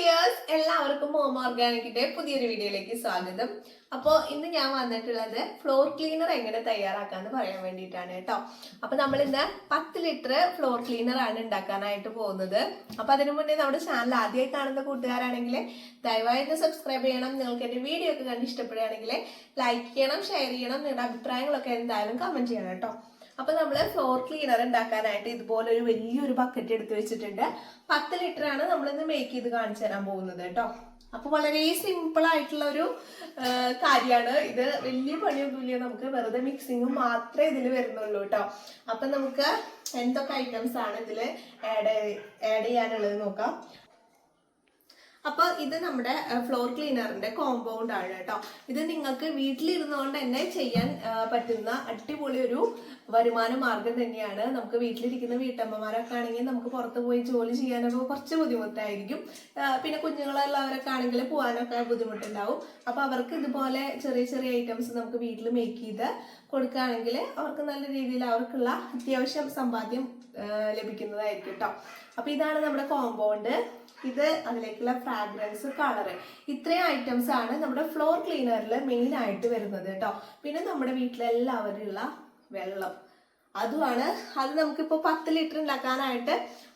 Dears എല്ലാവർക്കും home ഓർഗാനിക്കിന്റെ പുതിയൊരു വീഡിയോയിലേക്ക് സ്വാഗതം. അപ്പോൾ ഇന്ന് ഞാൻ വന്നിട്ടുള്ളത് ഫ്ലോർ ക്ലീനർ എങ്ങനെ തയ്യാറാക്കാന്ന് പറയാൻ വേണ്ടിയിട്ടാണ് കേട്ടോ. അപ്പോൾ നമ്മൾ ഇന്ന് പത്ത് ലിറ്റർ ഫ്ലോർ ക്ലീനർ ആണ് ഉണ്ടാക്കാനായിട്ട് പോകുന്നത്. അപ്പോൾ അതിനു മുന്നേ നമ്മുടെ ചാനൽ ആദ്യമായി കാണുന്ന കൂട്ടുകാരാണെങ്കിൽ ദയവായി ഒന്ന് സബ്സ്ക്രൈബ് ചെയ്യണം. നിങ്ങൾക്ക് എന്റെ വീഡിയോ ഒക്കെ കണ്ട് ഇഷ്ടപ്പെടുകയാണെങ്കിൽ ലൈക്ക് ചെയ്യണം ഷെയർ ചെയ്യണം. നിങ്ങളുടെ അഭിപ്രായങ്ങളൊക്കെ എന്തായാലും കമന്റ് ചെയ്യണം കേട്ടോ. അപ്പൊ നമ്മൾ ഫ്ലോർ ക്ലീനർ ഉണ്ടാക്കാനായിട്ട് ഇതുപോലെ ഒരു വലിയൊരു ബക്കറ്റ് എടുത്ത് വെച്ചിട്ടുണ്ട്. പത്ത് ലിറ്റർ ആണ് നമ്മൾ ഇന്ന് മേക്ക് ചെയ്ത് കാണിച്ചു തരാൻ പോകുന്നത് കേട്ടോ. അപ്പോൾ വളരെ സിമ്പിൾ ആയിട്ടുള്ള ഒരു കാര്യമാണ്. ഇത് വലിയ പണിയൊന്നുമില്ല. നമുക്ക് വെറുതെ മിക്സിങ്ങും മാത്രമേ ഇതിൽ വരുന്നുള്ളൂ കേട്ടോ. അപ്പൊ നമുക്ക് എന്തൊക്കെ ഐറ്റംസ് ആണ് ഇതിൽ ആഡ് ആഡ് ചെയ്യാനുള്ളത് നോക്കാം. അപ്പൊ ഇത് നമ്മുടെ ഫ്ലോർ ക്ലീനറിന്റെ കോമ്പൗണ്ട് ആണ് കേട്ടോ. ഇത് നിങ്ങൾക്ക് വീട്ടിലിരുന്നുകൊണ്ട് തന്നെ ചെയ്യാൻ പറ്റുന്ന അടിപൊളി ഒരു വരുമാന മാർഗം തന്നെയാണ്. നമുക്ക് വീട്ടിലിരിക്കുന്ന വീട്ടമ്മമാരൊക്കെ ആണെങ്കിൽ നമുക്ക് പുറത്ത് പോയി ജോലി ചെയ്യാനൊക്കെ കുറച്ച് ബുദ്ധിമുട്ടായിരിക്കും. പിന്നെ കുഞ്ഞുങ്ങളുള്ളവരൊക്കെ ആണെങ്കിൽ പോകാനൊക്കെ ബുദ്ധിമുട്ടുണ്ടാവും. അപ്പൊ അവർക്ക് ഇതുപോലെ ചെറിയ ചെറിയ ഐറ്റംസ് നമുക്ക് വീട്ടിൽ മേക്ക് ചെയ്ത് കൊടുക്കുകയാണെങ്കിൽ അവർക്ക് നല്ല രീതിയിൽ അവർക്കുള്ള അത്യാവശ്യം സമ്പാദ്യം ലഭിക്കുന്നതായിരിക്കും കേട്ടോ. അപ്പൊ ഇതാണ് നമ്മുടെ കോമ്പൗണ്ട് ഇത് അതിലേക്കുള്ള ഫ്രാഗ്രൻസ് കളറ് ഇത്രയും ഐറ്റംസ് ആണ് നമ്മുടെ ഫ്ലോർ ക്ലീനറിൽ മെയിൻ ആയിട്ട് വരുന്നത് കേട്ടോ. പിന്നെ നമ്മുടെ വീട്ടിലെല്ലാവരുള്ള വെള്ളം. അതുമാണ് അത് നമുക്കിപ്പോൾ പത്ത് ലിറ്റർ ഉണ്ടാക്കാനായിട്ട്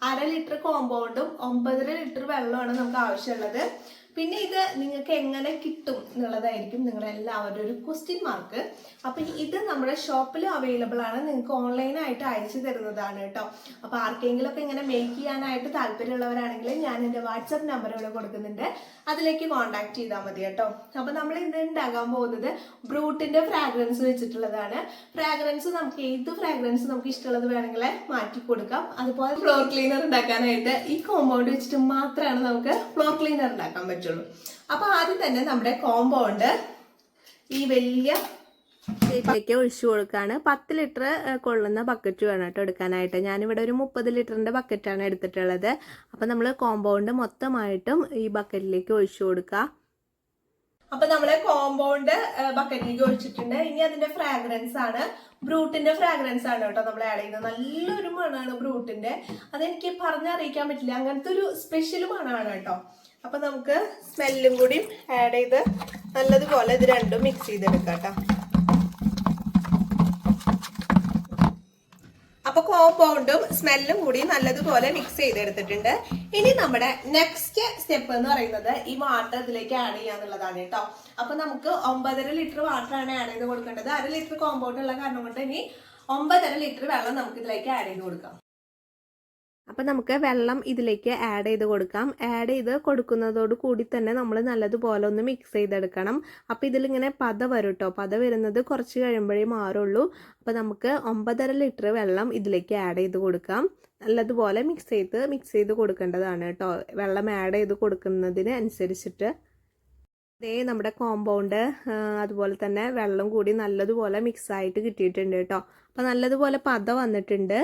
അര ലിറ്റർ കോമ്പൗണ്ടും ഒമ്പതര ലിറ്റർ വെള്ളമാണ് നമുക്ക് ആവശ്യമുള്ളത്. പിന്നെ ഇത് നിങ്ങൾക്ക് എങ്ങനെ കിട്ടും എന്നുള്ളതായിരിക്കും നിങ്ങളുടെ എല്ലാവരുടെ ഒരു ക്വസ്റ്റ്യൻ മാർക്ക് അപ്പൊ ഇത് നമ്മുടെ ഷോപ്പിലും അവൈലബിൾ ആണ്. നിങ്ങൾക്ക് ഓൺലൈനായിട്ട് അയച്ചു തരുന്നതാണ് കേട്ടോ. അപ്പോൾ ആർക്കെങ്കിലും ഒക്കെ ഇങ്ങനെ മേക്ക് ചെയ്യാനായിട്ട് താല്പര്യമുള്ളവരാണെങ്കിൽ ഞാൻ എന്റെ വാട്സപ്പ് നമ്പർ ഇവിടെ കൊടുക്കുന്നുണ്ട്. അതിലേക്ക് കോൺടാക്ട് ചെയ്താൽ മതി കേട്ടോ. അപ്പൊ നമ്മൾ ഇന്ന് ഉണ്ടാകാൻ പോകുന്നത് ബ്രൂട്ടിന്റെ ഫ്രാഗ്രൻസ് വെച്ചിട്ടുള്ളതാണ്. ഫ്രാഗ്രൻസ് നമുക്ക് ഏത് ഫ്രാഗ്രൻസ് നമുക്ക് ഇഷ്ടമുള്ളത് വേണമെങ്കിൽ മാറ്റി കൊടുക്കാം. അതുപോലെ ഫ്ലോർ ക്ലീനർ ഉണ്ടാക്കാനായിട്ട് ഈ കോമ്പൗണ്ട് വെച്ചിട്ട് മാത്രമാണ് നമുക്ക് ഫ്ലോർ ക്ലീനർ ഉണ്ടാക്കാൻ പറ്റുള്ളൂ. അപ്പൊ ആദ്യം തന്നെ നമ്മുടെ കോമ്പൗണ്ട് ഈ വലിയ ഇതിലേക്ക് ഒഴിച്ചു കൊടുക്കാണ്. പത്ത് ലിറ്റർ കൊള്ളുന്ന ബക്കറ്റ് വേണം കേട്ടോ എടുക്കാനായിട്ട്. ഞാനിവിടെ ഒരു മുപ്പത് ലിറ്ററിന്റെ ബക്കറ്റാണ് എടുത്തിട്ടുള്ളത്. അപ്പോൾ നമ്മൾ കോമ്പൗണ്ട് മൊത്തമായിട്ടും ഈ ബക്കറ്റിലേക്ക് ഒഴിച്ചു കൊടുക്കുക അപ്പൊ നമ്മളെ കോമ്പൗണ്ട് ബക്കറ്റിലേക്ക് ഒഴിച്ചിട്ടുണ്ട്. ഇനി അതിന്റെ ഫ്രാഗ്രൻസ് ആണ്. ബ്രൂട്ടിന്റെ ഫ്രാഗ്രൻസ് ആണ് കേട്ടോ നമ്മൾ ആഡ് ചെയ്യുന്നത്. നല്ലൊരു മണമാണ് ബ്രൂട്ടിന്റെ. അതെനിക്ക് പറഞ്ഞറിയിക്കാൻ പറ്റില്ല. അങ്ങനത്തെ ഒരു സ്പെഷ്യൽ മണമാണ് കേട്ടോ. അപ്പൊ നമുക്ക് സ്മെല്ലും കൂടി ആഡ് ചെയ്ത് നല്ലതുപോലെ ഇത് രണ്ടും മിക്സ് ചെയ്തെടുക്കാം അപ്പൊ കോമ്പൗണ്ടും സ്മെല്ലും കൂടി നല്ലതുപോലെ മിക്സ് ചെയ്തെടുത്തിട്ടുണ്ട്. ഇനി നമ്മുടെ നെക്സ്റ്റ് സ്റ്റെപ്പ് എന്ന് പറയുന്നത് ഈ വാട്ടർ ഇതിലേക്ക് ആഡ് ചെയ്യാന്നുള്ളതാണ് കേട്ടോ അപ്പൊ നമുക്ക് ഒമ്പതര ലിറ്റർ വാട്ടർ ആണ് ആഡ് ചെയ്ത് കൊടുക്കേണ്ടത്. അര ലിറ്റർ കോമ്പൗണ്ട് ഉള്ള കാരണം കൊണ്ട് ഇനി ഒമ്പതര ലിറ്റർ വെള്ളം നമുക്ക് ഇതിലേക്ക് ആഡ് ചെയ്ത് കൊടുക്കാം. അപ്പം നമുക്ക് വെള്ളം ഇതിലേക്ക് ആഡ് ചെയ്ത് കൊടുക്കാം. ആഡ് ചെയ്ത് കൊടുക്കുന്നതോട് കൂടി തന്നെ നമ്മൾ നല്ലതുപോലെ ഒന്ന് മിക്സ് ചെയ്തെടുക്കണം. അപ്പം ഇതിലിങ്ങനെ പത വരും കേട്ടോ പത വരുന്നത് കുറച്ച് കഴിയുമ്പോഴേ മാറുള്ളൂ. അപ്പം നമുക്ക് ഒമ്പതര ലിറ്റർ വെള്ളം ഇതിലേക്ക് ആഡ് ചെയ്ത് കൊടുക്കാം. നല്ലതുപോലെ മിക്സ് ചെയ്ത് മിക്സ് ചെയ്ത് കൊടുക്കേണ്ടതാണ് കേട്ടോ. വെള്ളം ആഡ് ചെയ്ത് കൊടുക്കുന്നതിന് അനുസരിച്ചിട്ട്. അതേ നമ്മുടെ കോമ്പൗണ്ട് അതുപോലെ തന്നെ വെള്ളം കൂടി നല്ലതുപോലെ മിക്സ് ആയിട്ട് കിട്ടിയിട്ടുണ്ട് കേട്ടോ. അപ്പോൾ നല്ലതുപോലെ പത വന്നിട്ടുണ്ട്.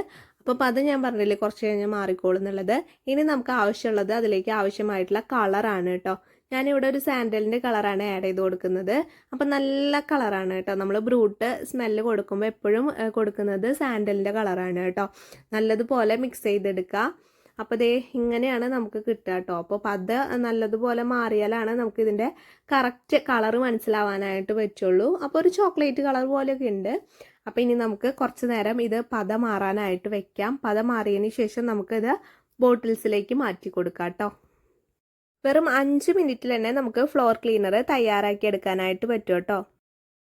അപ്പോൾ അത് ഞാൻ പറഞ്ഞില്ലേ കുറച്ച് കഴിഞ്ഞാൽ മാറിക്കോളും എന്നുള്ളത്. ഇനി നമുക്ക് ആവശ്യമുള്ളത് അതിലേക്ക് ആവശ്യമായിട്ടുള്ള കളറാണ് കേട്ടോ ഞാനിവിടെ ഒരു സാൻഡലിന്റെ കളറാണ് ആഡ് ചെയ്ത് കൊടുക്കുന്നത്. അപ്പം നല്ല കളറാണ് കേട്ടോ നമ്മൾ ബ്രൂട്ട് സ്മെല്ല് കൊടുക്കുമ്പോൾ എപ്പോഴും കൊടുക്കുന്നത് സാൻഡലിന്റെ കളറാണ് കേട്ടോ നല്ലതുപോലെ മിക്സ് ചെയ്തെടുക്കുക അപ്പോൾ ദേ ഇങ്ങനെയാണ് നമുക്ക് കിട്ടുക കേട്ടോ അപ്പോൾ പത നല്ലതുപോലെ മാറിയാലാണ് നമുക്ക് ഇതിന്റെ കറക്റ്റ് കളർ മനസ്സിലാവാനായിട്ട് പറ്റുള്ളൂ. അപ്പോൾ ഒരു ചോക്ലേറ്റ് കളർ പോലെയൊക്കെ ഉണ്ട്. അപ്പോൾ ഇനി നമുക്ക് കുറച്ച് നേരം ഇത് പത മാറാനായിട്ട് വെക്കാം. പത മാറിയതിന് ശേഷം നമുക്കിത് ബോട്ടിൽസിലേക്ക് മാറ്റി കൊടുക്കാം കേട്ടോ. വെറും അഞ്ച് മിനിറ്റിൽ തന്നെ നമുക്ക് ഫ്ലോർ ക്ലീനർ തയ്യാറാക്കി എടുക്കാനായിട്ട് പറ്റും കേട്ടോ.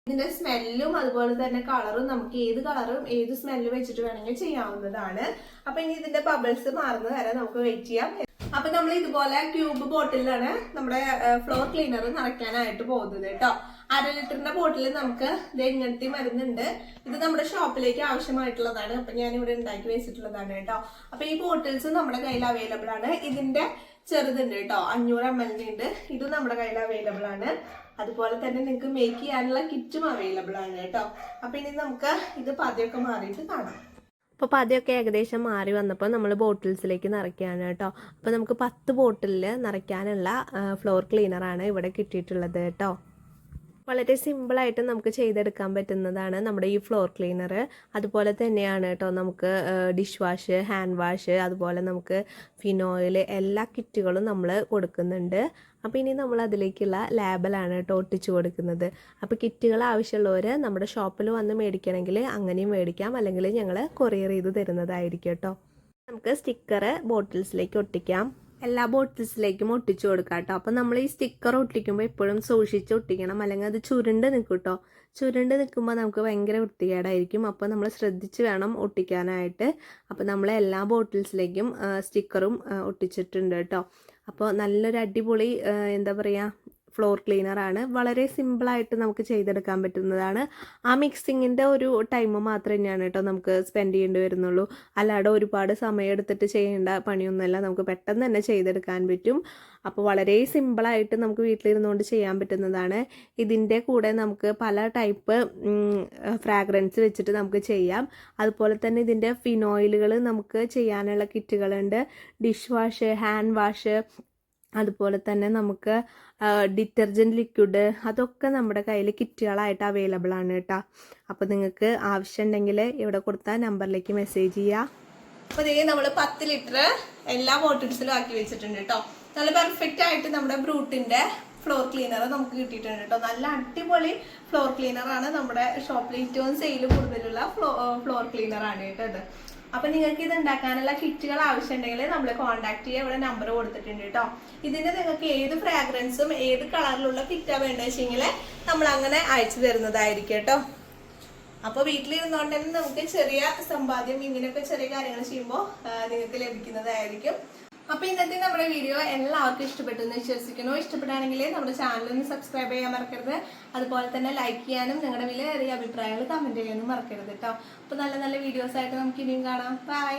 ഇതിന്റെ സ്മെല്ലും അതുപോലെ തന്നെ കളറും നമുക്ക് ഏത് കളറും ഏത് സ്മെല്ലും വെച്ചിട്ട് വേണമെങ്കിൽ ചെയ്യാവുന്നതാണ്. അപ്പൊ ഇനി ഇതിന്റെ ബബിൾസ് മാറുന്നത് വരെ നമുക്ക് വെയിറ്റ് ചെയ്യാം. അപ്പൊ നമ്മൾ ഇതുപോലെ ക്യൂബ് ബോട്ടിലാണ് നമ്മുടെ ഫ്ലോർ ക്ലീനർ നിറയ്ക്കാനായിട്ട് പോകുന്നത് കേട്ടോ. അര ലിറ്ററിന്റെ ബോട്ടിൽ നമുക്ക് ഇത് ഇങ്ങനത്തെ മരുന്നുണ്ട്. ഇത് നമ്മുടെ ഷോപ്പിലേക്ക് ആവശ്യമായിട്ടുള്ളതാണ്. അപ്പൊ ഞാൻ ഇവിടെ ഉണ്ടാക്കി വെച്ചിട്ടുള്ളതാണ് കേട്ടോ. അപ്പൊ ഈ ബോട്ടിൽസ് നമ്മുടെ കയ്യിൽ അവൈലബിൾ ആണ്. ഇതിന്റെ ചെറുതുണ്ട് കേട്ടോ. അഞ്ഞൂറ് എം എൽ ഉണ്ട്. ഇതും നമ്മുടെ കയ്യിൽ അവൈലബിൾ ആണ്. അതുപോലെ തന്നെ നിങ്ങൾക്ക് മേക്ക് ചെയ്യാനുള്ള കിറ്റും അവൈലബിൾ ആണ് കേട്ടോ. അപ്പൊ ഇനി നമുക്ക് ഇത് പതിയൊക്കെ മാറിയിട്ട് കാണാം. അപ്പോൾ പതിയൊക്കെ ഏകദേശം മാറി വന്നപ്പോൾ നമ്മൾ ബോട്ടിൽസിലേക്ക് നിറയ്ക്കുകയാണ് കേട്ടോ. അപ്പോൾ നമുക്ക് പത്ത് ബോട്ടിലിൽ നിറയ്ക്കാനുള്ള ഫ്ലോർ ക്ലീനറാണ് ഇവിടെ കിട്ടിയിട്ടുള്ളത് കേട്ടോ. വളരെ സിമ്പിളായിട്ട് നമുക്ക് ചെയ്തെടുക്കാൻ പറ്റുന്നതാണ് നമ്മുടെ ഈ ഫ്ലോർ ക്ലീനർ അതുപോലെ തന്നെയാണ് കേട്ടോ നമുക്ക് ഡിഷ് വാഷ് ഹാൻഡ് വാഷ് അതുപോലെ നമുക്ക് ഫിനോയിൽ എല്ലാ കിറ്റുകളും നമ്മൾ കൊടുക്കുന്നുണ്ട്. അപ്പോൾ ഇനി നമ്മൾ അതിലേക്കുള്ള ലാബലാണ് കേട്ടോ ഒട്ടിച്ചു കൊടുക്കുന്നത്. അപ്പോൾ കിറ്റുകൾ ആവശ്യമുള്ളവർ നമ്മുടെ ഷോപ്പിൽ വന്ന് മേടിക്കണമെങ്കിൽ അങ്ങനെയും മേടിക്കാം. അല്ലെങ്കിൽ ഞങ്ങൾ കൊറിയർ ചെയ്ത് തരുന്നതായിരിക്കും കേട്ടോ നമുക്ക് സ്റ്റിക്കർ ബോട്ടിൽസിലേക്ക് ഒട്ടിക്കാം. എല്ലാ ബോട്ടിൽസിലേക്കും ഒട്ടിച്ചു കൊടുക്കാം കേട്ടോ. അപ്പോൾ നമ്മൾ ഈ സ്റ്റിക്കർ ഒട്ടിക്കുമ്പോൾ എപ്പോഴും സൂക്ഷിച്ച് ഒട്ടിക്കണം. അല്ലെങ്കിൽ അത് ചുരുണ്ട് നിൽക്കും കേട്ടോ ചുരുണ്ട് നിൽക്കുമ്പോൾ നമുക്ക് ഭയങ്കര വൃത്തികേടായിരിക്കും. അപ്പോൾ നമ്മൾ ശ്രദ്ധിച്ച് വേണം ഒട്ടിക്കാനായിട്ട്. അപ്പോൾ നമ്മൾ എല്ലാ ബോട്ടിൽസിലേക്കും സ്റ്റിക്കറും ഒട്ടിച്ചിട്ടുണ്ട് കേട്ടോ അപ്പോൾ നല്ലൊരു അടിപൊളി എന്താ പറയുക ഫ്ലോർ ക്ലീനറാണ് വളരെ സിമ്പിളായിട്ട് നമുക്ക് ചെയ്തെടുക്കാൻ പറ്റുന്നതാണ്. ആ മിക്സിങ്ങിന്റെ ഒരു ടൈം മാത്രം തന്നെയാണ് കേട്ടോ നമുക്ക് സ്പെൻഡ് ചെയ്യേണ്ടി വരുന്നുള്ളൂ. അല്ലാതെ ഒരുപാട് സമയം എടുത്തിട്ട് ചെയ്യേണ്ട പണിയൊന്നുമല്ല. നമുക്ക് പെട്ടെന്ന് തന്നെ ചെയ്തെടുക്കാൻ പറ്റും. അപ്പോൾ വളരെ സിമ്പിളായിട്ട് നമുക്ക് വീട്ടിലിരുന്നുകൊണ്ട് ചെയ്യാൻ പറ്റുന്നതാണ്. ഇതിന്റെ കൂടെ നമുക്ക് പല ടൈപ്പ് ഫ്രാഗ്രൻസ് വെച്ചിട്ട് നമുക്ക് ചെയ്യാം. അതുപോലെ തന്നെ ഇതിന്റെ ഫിനോയിലുകൾ നമുക്ക് ചെയ്യാനുള്ള കിറ്റുകളുണ്ട് ഡിഷ് വാഷ് ഹാൻഡ് വാഷ് അതുപോലെ തന്നെ നമുക്ക് ഡിറ്റർജന്റ് ലിക്വിഡ് അതൊക്കെ നമ്മുടെ കയ്യിൽ കിറ്റുകളായിട്ട് അവൈലബിൾ ആണ് കേട്ടോ അപ്പോൾ നിങ്ങൾക്ക് ആവശ്യം ആവശ്യമുണ്ടെങ്കിൽ ഇവിടെ കൊടുത്ത നമ്പറിലേക്ക് മെസ്സേജ് ചെയ്യുക അപ്പോൾ ഇതേ നമ്മൾ പത്ത് ലിറ്റർ എല്ലാ ബോട്ടിൽസിലും ആക്കി വെച്ചിട്ടുണ്ട് കേട്ടോ നല്ല പെർഫെക്റ്റ് ആയിട്ട് നമ്മുടെ ബ്രൂട്ടിന്റെ ഫ്ലോർ ക്ലീനർ നമുക്ക് കിട്ടിയിട്ടുണ്ട് കേട്ടോ നല്ല അടിപൊളി ഫ്ലോർ ക്ലീനറാണ് നമ്മുടെ ഷോപ്പിൽ ഏറ്റവും സെയിൽ കൂടുതലുള്ള ഫ്ലോ ഫ്ലോർ ക്ലീനറാണ് കേട്ടോ ഇത്. അപ്പൊ നിങ്ങൾക്ക് ഇത് ഉണ്ടാക്കാനുള്ള കിറ്റുകൾ ആവശ്യമുണ്ടെങ്കിൽ നമ്മൾ കോൺടാക്ട് ചെയ്യുക ഇവിടെ നമ്പർ കൊടുത്തിട്ടുണ്ട് കേട്ടോ ഇതിന് നിങ്ങൾക്ക് ഏത് ഫ്രാഗ്രൻസും ഏത് കളറിലുള്ള കിറ്റാ വേണ്ട വെച്ചെങ്കിൽ നമ്മൾ അങ്ങനെ അയച്ചു തരുന്നതായിരിക്കും കേട്ടോ അപ്പൊ വീട്ടിലിരുന്നോണ്ട് തന്നെ നമുക്ക് ചെറിയ സമ്പാദ്യം ഇങ്ങനെയൊക്കെ ചെറിയ കാര്യങ്ങൾ ചെയ്യുമ്പോൾ നിങ്ങൾക്ക് ലഭിക്കുന്നതായിരിക്കും. അപ്പൊ ഇന്നത്തെ നമ്മുടെ വീഡിയോ എല്ലാവർക്കും ഇഷ്ടപ്പെട്ടു എന്ന് വിശ്വസിക്കുന്നു. ഇഷ്ടപ്പെട്ടാണെങ്കിൽ നമ്മുടെ ചാനൽ ഒന്ന് സബ്സ്ക്രൈബ് ചെയ്യാൻ മറക്കരുത്. അതുപോലെ തന്നെ ലൈക്ക് ചെയ്യാനും നിങ്ങളുടെ വിലയേറിയ അഭിപ്രായങ്ങൾ കമന്റ് ചെയ്യാനും മറക്കരുത് കേട്ടോ അപ്പൊ നല്ല നല്ല വീഡിയോസ് ആയിട്ട് നമുക്ക് ഇനിയും കാണാം. ബൈ